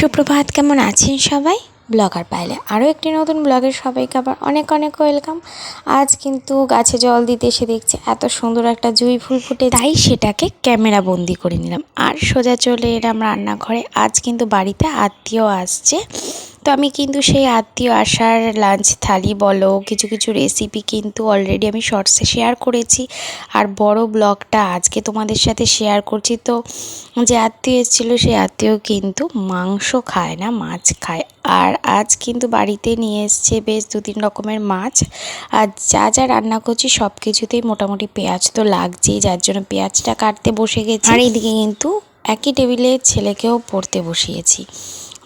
সুপ্রভাত, কেমন আছেন সবাই? ব্লগার পাইলে আরও একটি নতুন ব্লগের সবাইকে আবার অনেক অনেক ওয়েলকাম। আজ কিন্তু গাছে জল দিতে এসে দেখছে এত সুন্দর একটা জুই ফুল ফুটে তাই সেটাকে ক্যামেরা বন্দি করে নিলাম। আর সোজা চলে এলাম রান্নাঘরে। আজ কিন্তু বাড়িতে আত্মীয় আসছে। তো আমি কিন্তু সেই আত্মীয় আসার লাঞ্চ থালি বলো, কিছু কিছু রেসিপি কিন্তু অলরেডি আমি শর্টসে শেয়ার করেছি। আর বড় ব্লগটা আজকে তোমাদের সাথে শেয়ার করছি। তো যে আত্মীয় এসেছিল, সেই আত্মীয় কিন্তু মাংস খায় না, মাছ খায়। আর আজ কিন্তু বাড়িতে নিয়ে এসছে বেশ দু তিন রকমের মাছ। আর যা যা রান্না করছি সব কিছুতেই মোটামুটি পেঁয়াজ তো লাগছেই, যার জন্য পেঁয়াজটা কাটতে বসে গেছি। আর এইদিকে কিন্তু একই টেবিলে ছেলেকেও পড়তে বসিয়েছি।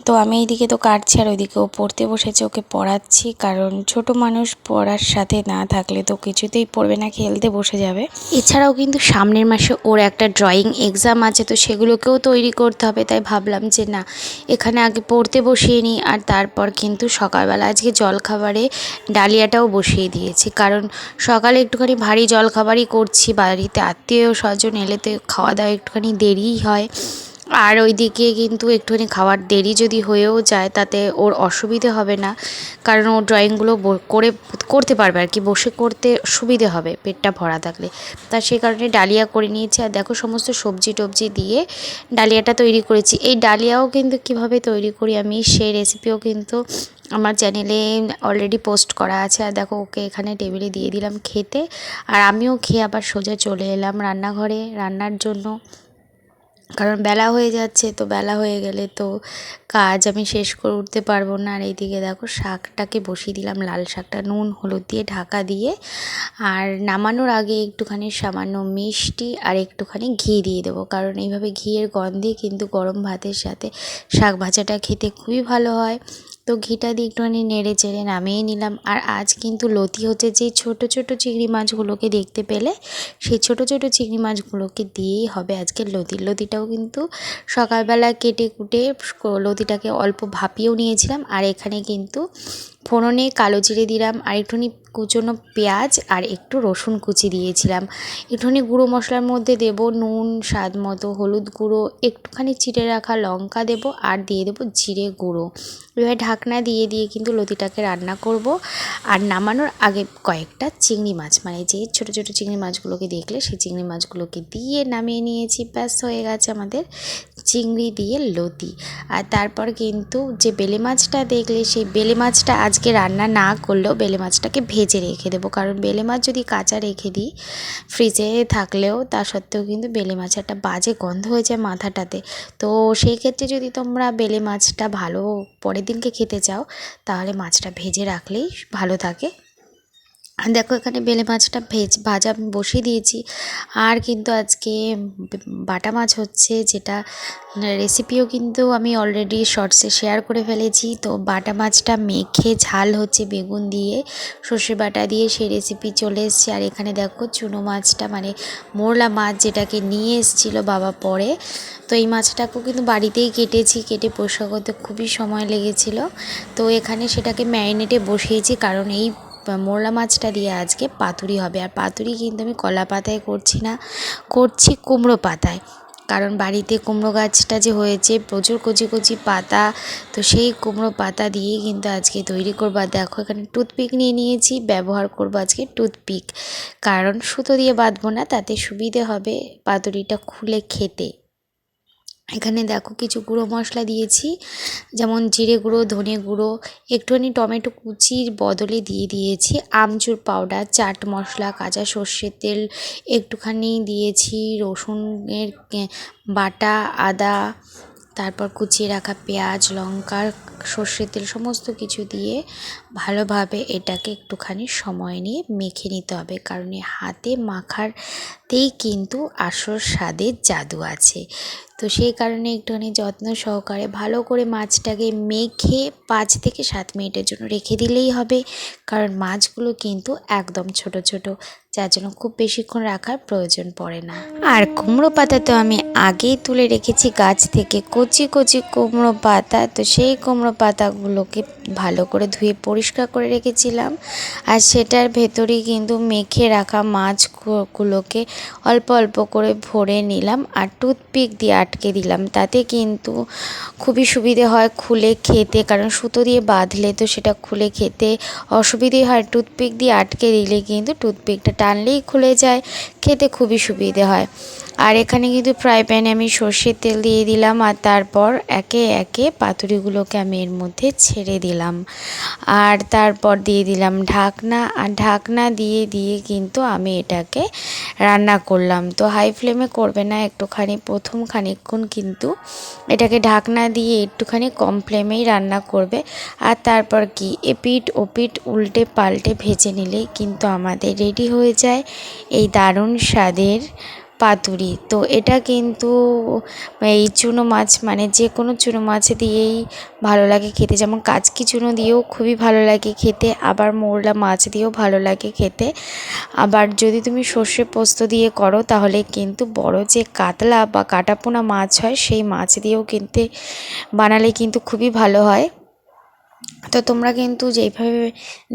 তো আমি এইদিকে তো কাটছি আর ওইদিকেও পড়তে বসেছে, ওকে পড়াচ্ছি। কারণ ছোট মানুষ পড়ার সাথে না থাকলে তো কিছুতেই পড়বে না, খেলতে বসে যাবে। এছাড়াও কিন্তু সামনের মাসে ওর একটা ড্রয়িং এক্সাম আছে, তো সেগুলোকেও তৈরি করতে হবে। তাই ভাবলাম যে না, এখানে আগে পড়তে বসিয়ে নিই, আর তারপর কিন্তু সকালবেলা আজকে জলখাবারে ডালিয়াটাও বসিয়ে দিয়েছি। কারণ সকালে একটুখানি ভারী জলখাবারই করছি, বাড়িতে আত্মীয় স্বজন এলে তো খাওয়া দাওয়া একটুখানি দেরিই হয়। আর ওইদিকে কিন্তু একটুখানি খাওয়ার দেরি যদি হয়েও যায়, তাতে ওর অসুবিধে হবে না। কারণ ও ড্রয়িংগুলো করে, করতে পারবে আর কি, বসে করতে সুবিধে হবে পেটটা ভরা থাকলে। তা সেই কারণে ডালিয়া করে নিয়েছি। আর দেখো সমস্ত সবজি টবজি দিয়ে ডালিয়াটা তৈরি করেছি। এই ডালিয়াও কিন্তু কীভাবে তৈরি করি আমি, সেই রেসিপিও কিন্তু আমার চ্যানেলে অলরেডি পোস্ট করা আছে। আর দেখো ওকে এখানে টেবিলে দিয়ে দিলাম খেতে। আর আমিও খেয়ে আবার সোজা চলে এলাম রান্নাঘরে। রান্নার জন্য কারণ বেলা হয়ে যাচ্ছে, তো বেলা হয়ে গেলে তো কাজ আমি শেষ করে উঠতে পারব না। আর এইদিকে দেখো শাকটাকে বসিয়ে দিলাম, লাল শাকটা, নুন, হলুদ দিয়ে ঢাকা দিয়ে। আর নামানোর আগে একটুখানি সামান্য মিষ্টি আর একটুখানি ঘি দিয়ে দেবো, কারণ এইভাবে ঘিয়ের গন্ধে কিন্তু গরম ভাতের সাথে শাক ভাজাটা খেতে খুবই ভালো হয়। তো ঘিটা দিয়ে একটুখানি নেড়ে চেড়ে নামিয়ে নিলাম। আর আজ কিন্তু লতি হচ্ছে যে ছোট ছোট চিংড়ি মাছগুলোকে দেখতে পেলে সেই ছোট ছোট চিংড়ি মাছগুলোকে দিয়েই হবে। আজকে লতি লতিটাও কিন্তু সকালবেলা কেটে কুটে লতিটাকে অল্প ভাপিয়েও নিয়েছিলাম। আর এখানে কিন্তু ফোড়নে কালো জিরে দিলাম। আর একটুখানি কুচনো পেঁয়াজ আর একটু রসুন কুচি দিয়েছিলাম। একটুখানি গুঁড়ো মশলার মধ্যে দেব, নুন, স্বাদ মতো হলুদ গুঁড়ো, একটুখানি চিড়ে রাখা লঙ্কা দেব আর দিয়ে দেবো জিরে গুঁড়ো। এবার ঢাকনা দিয়ে দিয়ে কিন্তু লতিটাকে রান্না করব আর নামানোর আগে কয়েকটা চিংড়ি মাছ মানে যে ছোট ছোট চিংড়ি মাছগুলোকে দেখলে সেই চিংড়ি মাছগুলোকে দিয়ে নামিয়ে নিয়েছি। ব্যাস, হয়ে গেছে আমাদের চিংড়ি দিয়ে লতি। আর তারপর কিন্তু যে বেলে মাছটা দেখলে, সেই বেলে মাছটা আজকে রান্না না করলেও বেলে মাছটাকে ভেজে রেখে দেবো। কারণ বেলে মাছ যদি কাঁচা রেখে দিই, ফ্রিজে থাকলেও তা সত্ত্বেও কিন্তু বেলে মাছ একটা বাজে গন্ধ হয়ে যায় মাথাটাতে। তো সেই ক্ষেত্রে যদি তোমরা বেলে মাছটা ভালো পরের দিনকে খেতে চাও, তাহলে মাছটা ভেজে রাখলেই ভালো থাকে। দেখো এখানে বেলে মাছটা ভেজ, ভাজা বসিয়ে দিয়েছি। আর কিন্তু আজকে বাটা মাছ হচ্ছে যেটা রেসিপিও কিন্তু আমি অলরেডি শর্টসে শেয়ার করে ফেলেছি। তো বাটা মাছটা মেখে ঝাল হচ্ছে বেগুন দিয়ে সর্ষে বাটা দিয়ে সেই রেসিপি চলে এসছে। আর এখানে দেখো চুনো মাছটা মানে মোরলা মাছ যেটাকে নিয়ে এসেছিল বাবা পরে। তো এই মাছটাকেও কিন্তু বাড়িতেই কেটেছি, কেটে পোষা করতে খুবই সময় লেগেছিলো। তো এখানে সেটাকে ম্যারিনেটে বসিয়েছি, কারণ এই মোরলা মাছটা দিয়ে আজকে পাতুরি হবে। আর পাতুরি কিন্তু আমি কলা পাতায় করছি না, করছি কুমড়ো পাতায়। কারণ বাড়িতে কুমড়ো গাছটা যে হয়েছে, প্রচুর কচি কচি পাতা, তো সেই কুমড়ো পাতা দিয়েই কিন্তু আজকে তৈরি করব। আর দেখো, এখানে টুথপিক নিয়ে নিয়েছি, ব্যবহার করব আজকে টুথপিক। কারণ সুতো দিয়ে বাঁধবো না, তাতে সুবিধে হবে পাতুরিটা খুলে খেতে। এখানে দেখো কিছু গুঁড়ো মশলা দিয়েছি, যেমন জিরে গুঁড়ো, ধনে গুঁড়ো, একটুখানি টমেটো কুচির বদলে দিয়ে দিয়েছি, আমচুর পাউডার চাট মশলা, কাঁচা সর্ষের তেল, একটুখানি দিয়েছি, রসুনের বাটা, আদা, তারপর কুচিয়ে রাখা পেঁয়াজ, লঙ্কা সর্ষের তেল সমস্ত কিছু দিয়ে ভালোভাবে এটাকে একটুখানি সময় নিয়ে মেখে নিতে হবে। কারণ হাতে মাখারতেই কিন্তু আসল স্বাদের জাদু আছে। তো সেই কারণে একটুখানি যত্ন সহকারে ভালো করে মাছটাকে মেখে পাঁচ থেকে সাত মিনিটের জন্য রেখে দিলেই হবে। কারণ মাছগুলো কিন্তু একদম ছোট ছোট, যার জন্য খুব বেশিক্ষণ রাখার প্রয়োজন পড়ে না। আর কুমড়ো পাতা তো আমি আগেই তুলে রেখেছি গাছ থেকে, কচি কচি কুমড়ো পাতা, তো সেই কুমড়ো কুমড়ো পাতাগুলোকে ভালো করে ধুয়ে পরিষ্কার করে রেখেছিলাম। আর সেটার ভেতরেই কিন্তু মেখে রাখা মাছগুলোকে অল্প অল্প করে ভরে নিলাম আর টুথপিক দিয়ে আটকে দিলাম। তাতে কিন্তু খুবই সুবিধে হয় খুলে খেতে, কারণ সুতো দিয়ে বাঁধলে তো সেটা খুলে খেতে অসুবিধে হয়। টুথপিক দিয়ে আটকে দিলে কিন্তু টুথপিকটা টানলেই খুলে যায়, খেতে খুবই সুবিধে হয়। আর এখানে কিন্তু ফ্রাই প্যানে আমি সর্ষের তেল দিয়ে দিলাম আর তারপর একে একে পাতুরিগুলোকে আমি এর মধ্যে ছেড়ে দিলাম। আর তারপর দিয়ে দিলাম ঢাকনা, আর ঢাকনা দিয়ে দিয়ে কিন্তু আমি এটাকে রান্না করলাম। তো হাই ফ্লেমে করবে না, একটুখানি, প্রথম খানিকক্ষণ কিন্তু এটাকে ঢাকনা দিয়ে একটুখানি কম ফ্লেমেই রান্না করবে। আর তারপর কি এপিট ওপিট উল্টে পাল্টে ভেজে নিলে কিন্তু আমাদের রেডি হয়ে যায়। এই দারুণ স্বাদের পাতুরি। তো এটা কিন্তু, এই চুনো মাছ মানে যে কোনো চুনো মাছ দিয়েই ভালো লাগে খেতে। যেমন কাচকি চুনো দিয়েও খুবই ভালো লাগে খেতে, আবার মোরলা মাছ দিয়েও ভালো লাগে খেতে। আবার যদি তুমি সর্ষে পোস্ত দিয়ে করো, তাহলে কিন্তু বড় যে কাতলা বা কাটাপোনা মাছ হয়, সেই মাছ দিয়েও কিন্তু বানালে কিন্তু খুবই ভালো হয়। তো তোমরা কিন্তু যেইভাবে,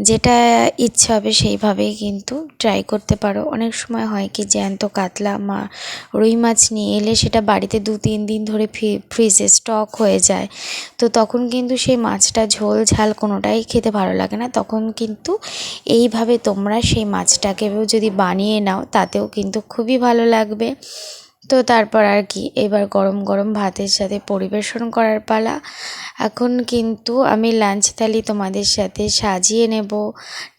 যেটা ইচ্ছা হবে সেইভাবেই কিন্তু ট্রাই করতে পারো। অনেক সময় হয় কি জ্যান্ত, কাতলা, মা, রুই মাছ নিয়ে এলে সেটা বাড়িতে দু, তিন দিন ধরে ফ্রিজে স্টক হয়ে যায়। তো তখন কিন্তু সেই মাছটা ঝোল ঝাল কোনোটাই খেতে ভালো লাগে না। তখন কিন্তু এইভাবে তোমরা সেই মাছটাকেও যদি বানিয়ে নাও, তাতেও কিন্তু খুবই ভালো লাগবে। তো তারপর আর কি, এবার গরম গরম ভাতের সাথে পরিবেশন করার পালা। এখন কিন্তু আমি লাঞ্চ থালি তোমাদের সাথে সাজিয়ে নেব,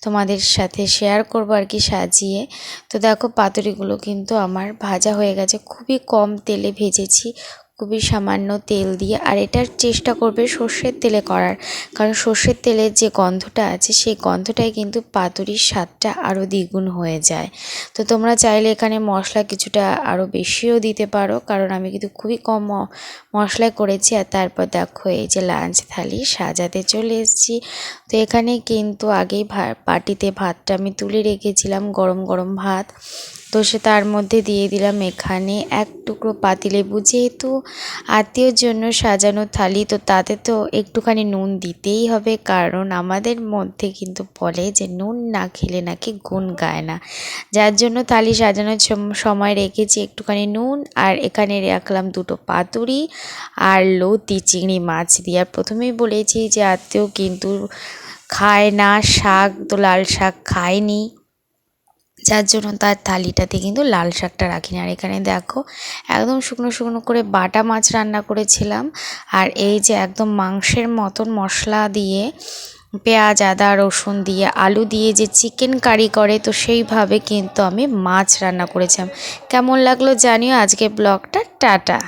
তোমাদের সাথে শেয়ার করব আর কি সাজিয়ে। তো দেখো পাতুরিগুলো কিন্তু আমার ভাজা হয়ে গেছে, খুবই কম তেলে ভেজেছি খুবই সামান্য তেল দিয়ে, আর এটার চেষ্টা করবে সর্ষের তেলে করার। কারণ সর্ষের তেলের যে গন্ধটা আছে, সেই গন্ধটাই কিন্তু পাতুরির স্বাদটা আরও দ্বিগুণ হয়ে যায়। তো তোমরা চাইলে এখানে মশলা কিছুটা আরও বেশিও দিতে পারো, কারণ আমি কিন্তু খুবই কম মশলায় করেছি। আর তারপর দেখো, এই যে লাঞ্চ থালি সাজাতে চলে এসেছি। তো এখানে কিন্তু আগেই ভা পাটিতে ভাতটা আমি তুলে রেখেছিলাম, গরম গরম ভাত। তো সে তার মধ্যে দিয়ে দিলাম এখানে এক টুকরো পাতিলেবু যেহেতু আত্মীয়র জন্য সাজানো থালি, তো তাতে তো একটুখানি নুন দিতেই হবে, কারণ আমাদের মধ্যে কিন্তু বলে যে নুন না খেলে নাকি গুণ গায় না। যার জন্য থালি সাজানোর সময় রেখেছি একটুখানি নুন, আর এখানে রাখলাম দুটো পাতুরি আর লতি চিংড়ি মাছ দিয়ে। আর প্রথমেই বলেছি যে আত্মীয় কিন্তু খায় না, শাক, তো লাল শাক খায়নি। যার জন্য তার থালিটাতে কিন্তু লাল শাকটা রাখিনি। আর এখানে দেখো, একদম শুকনো শুকনো করে বাটা মাছ রান্না করেছিলাম। আর এই যে একদম মাংসের মতন মশলা দিয়ে পেঁয়াজ, আদা, রসুন দিয়ে আলু দিয়ে যে চিকেন কারি করে, তো সেইভাবে কিন্তু আমি মাছ রান্না করেছিলাম। কেমন লাগল জানিও আজকে ব্লগটা। টাটা।